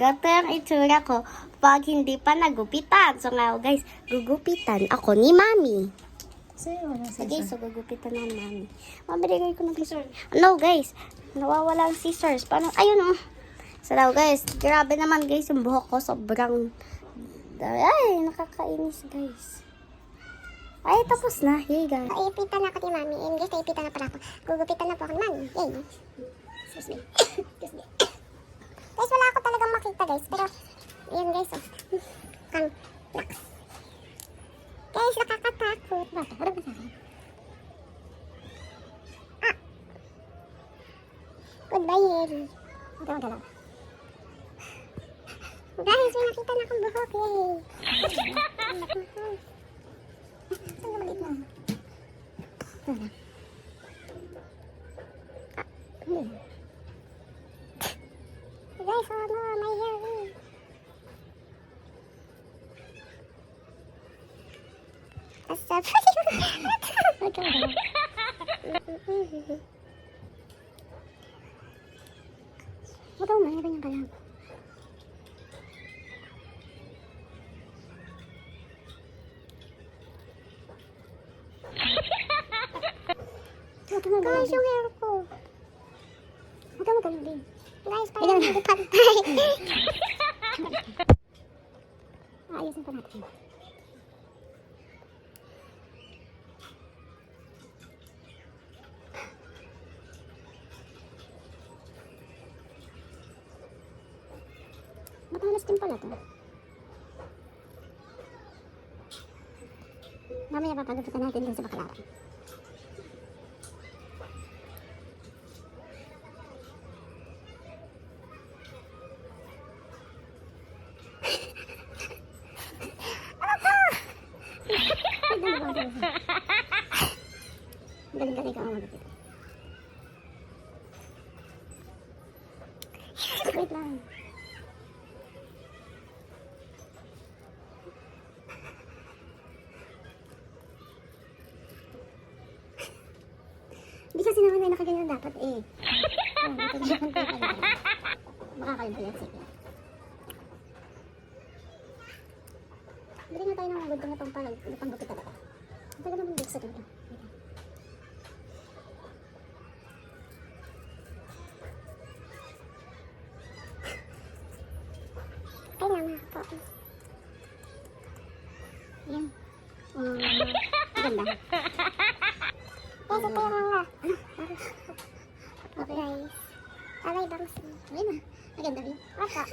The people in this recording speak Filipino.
Gato yung itsura ko pag hindi pa nagupitan. So nga, guys, gugupitan ako ni Mami. Sa'yo, wala Sige, so gugupitan na ni Mami. Mabiligay ko ng scissors. No, guys. Nawawala ang scissors. Paano? Ayun, oh. So now, guys, grabe naman, guys, yung buhok ko. Sobrang, ay, nakakainis, guys. Ay, tapos na. Yay, guys. Ipitan na ako ni Mami. And guys, naipitan na pala ako. Gugupitan na po ako ni Mami. Yay. Excuse me. Excuse me. Makita guys. Pero, yun guys. Oh. Kang, lax. Guys, nakakatakot. Bakit? Harap ba sa akin? Ah. Goodbye, Yeri. Ito, ito lang. Guys, may nakita na akong buhok. Yay. Ka maliit na? Ito na. Ah, hindi. Guys, oh no, my hair. eh. Asap. Ito na. Ito, mayroon yung kalam. Guys, yung hair ko. Huwag ka magano din. Guys, parang hindi pantay. Ayusin pa natin. Ba't halos din pala to? Mamaya papagupitan natin dun sa baklaran. Galing-galing ka magupit. Wait lang. Hindi kasi naman ay nakaganyan dapat eh. Oh, nakaganyan pa rin. Makakalbo yan, sige. Bili nga tayo ng good na pang palag, na pang gupit talaga. Ang tagal naman dito sa. Ay, mama po. Yan. Um, ganda. Yung mga. Okay, guys. Bye-bye, bangs. Ayun na. Maganda rin. Waka.